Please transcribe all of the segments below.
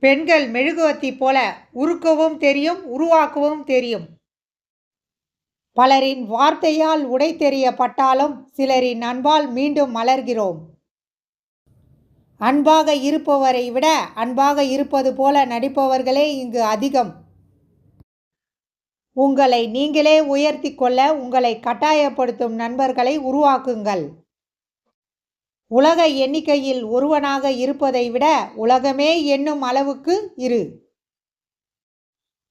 பெண்கள் மெழுகுவர்த்தி போல உருக்கவும் தெரியும் உருவாக்கவும் தெரியும். பலரின் வார்த்தையால் உடை தெரியப்பட்டாலும் சிலரின் அன்பால் மீண்டும் மலர்கிறோம். அன்பாக இருப்பவரை விட அன்பாக இருப்பது போல நடிப்பவர்களே இங்கு அதிகம். உங்களை நீங்களே உயர்த்தி கொள்ள உங்களை கட்டாயப்படுத்தும் நண்பர்களை உருவாக்குங்கள். உலக எண்ணிக்கையில் ஒருவனாக இருப்பதை விட உலகமே என்னும் அளவுக்கு இரு.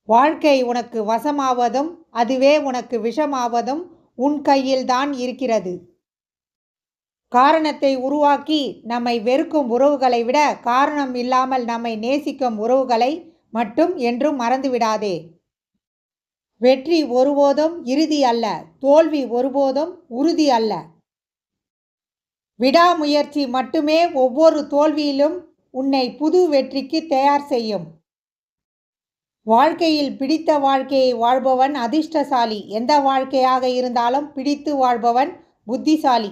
வாழ்க்கை உனக்கு வசமாவதும் அதுவே உனக்கு விஷமாவதும் உன் கையில்தான் இருக்கிறது. காரணத்தை உருவாக்கி நம்மை வெறுக்கும் உறவுகளை விட காரணம் இல்லாமல் நம்மை நேசிக்கும் உறவுகளை மட்டும் என்றும் மறந்துவிடாதே. வெற்றி ஒருபோதும் இறுதி அல்ல தோல்வி ஒருபோதும் உறுதி அல்ல. விடாமுயற்சி மட்டுமே ஒவ்வொரு தோல்வியிலும் உன்னை புது வெற்றிக்கு தயார் செய்யும். வாழ்க்கையில் பிடித்த வாழ்க்கையை வாழ்பவன் அதிர்ஷ்டசாலி. எந்த வாழ்க்கையாக இருந்தாலும் பிடித்து வாழ்பவன் புத்திசாலி.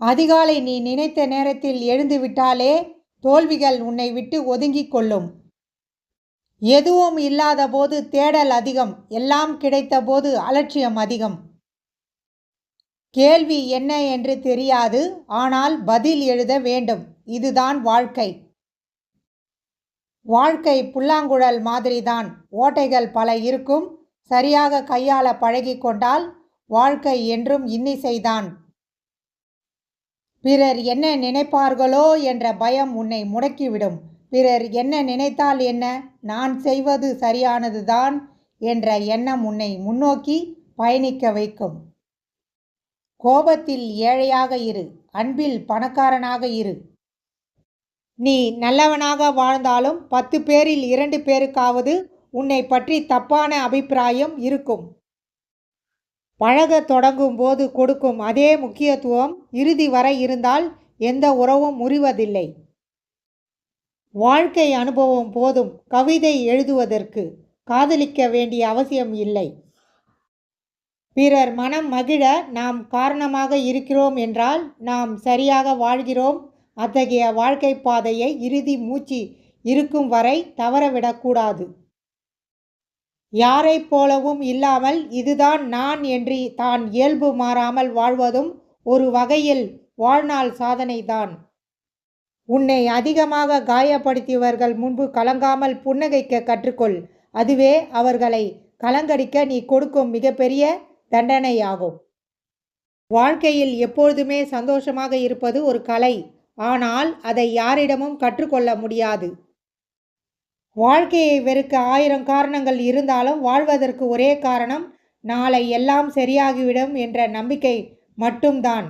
அதிகாலை நீ நினைத்த நேரத்தில் எழுந்துவிட்டாலே தோல்விகள் உன்னை விட்டு ஒதுங்கிக் கொள்ளும். எதுவும் இல்லாத போது தேடல் அதிகம். எல்லாம் கிடைத்த போது அலட்சியம் அதிகம். கேள்வி என்ன என்று தெரியாது ஆனால் பதில் எழுத வேண்டும். இதுதான் வாழ்க்கை. வாழ்க்கை புல்லாங்குழல் மாதிரிதான். ஓட்டைகள் பல இருக்கும். சரியாக கையாள பழகிக்கொண்டால் வாழ்க்கை என்றும் இன்னிசைதான். பிறர் என்ன நினைப்பார்களோ என்ற பயம் உன்னை முடக்கிவிடும். பிறர் என்ன நினைத்தால் என்ன? நான் செய்வது சரியானதுதான் என்ற எண்ணம் உன்னை முன்னோக்கி பயணிக்க வைக்கும். கோபத்தில் ஏழையாக இரு அன்பில் பணக்காரனாக இரு. நீ நல்லவனாக வாழ்ந்தாலும் பத்து பேரில் இரண்டு பேருக்காவது உன்னை பற்றி தப்பான அபிப்பிராயம் இருக்கும். பழக தொடங்கும் போது கொடுக்கும் அதே முக்கியத்துவம் இறுதி வரை இருந்தால் எந்த உறவும் முறிவதில்லை. வாழ்க்கை அனுபவம் போதும் கவிதை எழுதுவதற்கு காதலிக்க வேண்டிய அவசியம் இல்லை. பிறர் மனம் மகிழ நாம் காரணமாக இருக்கிறோம் என்றால் நாம் சரியாக வாழ்கிறோம். அத்தகைய வாழ்க்கை பாதையை இறுதி மூச்சு இருக்கும் வரை தவறவிடக்கூடாது யாரைப் போலவும் இல்லாமல் இதுதான் நான் என்று தான் இயல்பு மாறாமல் வாழ்வதும் ஒரு வகையில் வாழ்நாள் சாதனைதான் உன்னை அதிகமாக காயப்படுத்தியவர்கள் முன்பு கலங்காமல் புன்னகைக்க கற்றுக்கொள். அதுவே அவர்களை கலங்கடிக்க நீ கொடுக்கும் மிகப்பெரிய தண்டனையாகும். வாழ்க்கையில் எப்பொழுதுமே சந்தோஷமாக இருப்பது ஒரு கலை. ஆனால் அதை யாரிடமும் கற்றுக்கொள்ள முடியாது. வாழ்க்கையை வெறுக்க ஆயிரம் காரணங்கள் இருந்தாலும் வாழ்வதற்கு ஒரே காரணம் நாளை எல்லாம் சரியாகிவிடும் என்ற நம்பிக்கை மட்டும்தான்.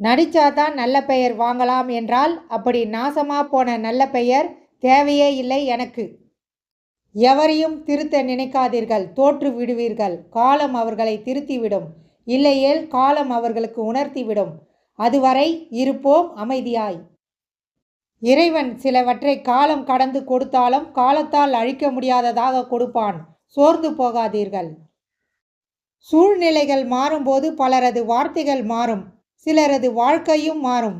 நடிச்சாதான் நல்ல பெயர் வாங்கலாம் என்றால் அப்படி நாசமா போன நல்ல பெயர் தேவையே இல்லை எனக்கு. எவரையும் திருத்த நினைக்காதீர்கள் தோற்று விடுவீர்கள். காலம் அவர்களை திருத்திவிடும். இல்லையேல் காலம் அவர்களுக்கு உணர்த்திவிடும். அதுவரை இருப்போம் அமைதியாய். இறைவன் சிலவற்றை காலம் கடந்து கொடுத்தாலும் காலத்தால் அழிக்க முடியாததாக கொடுப்பான். சோர்ந்து போகாதீர்கள். சூழ்நிலைகள் மாறும்போது பலரது வார்த்தைகள் மாறும். சிலரது வாழ்க்கையும் மாறும்.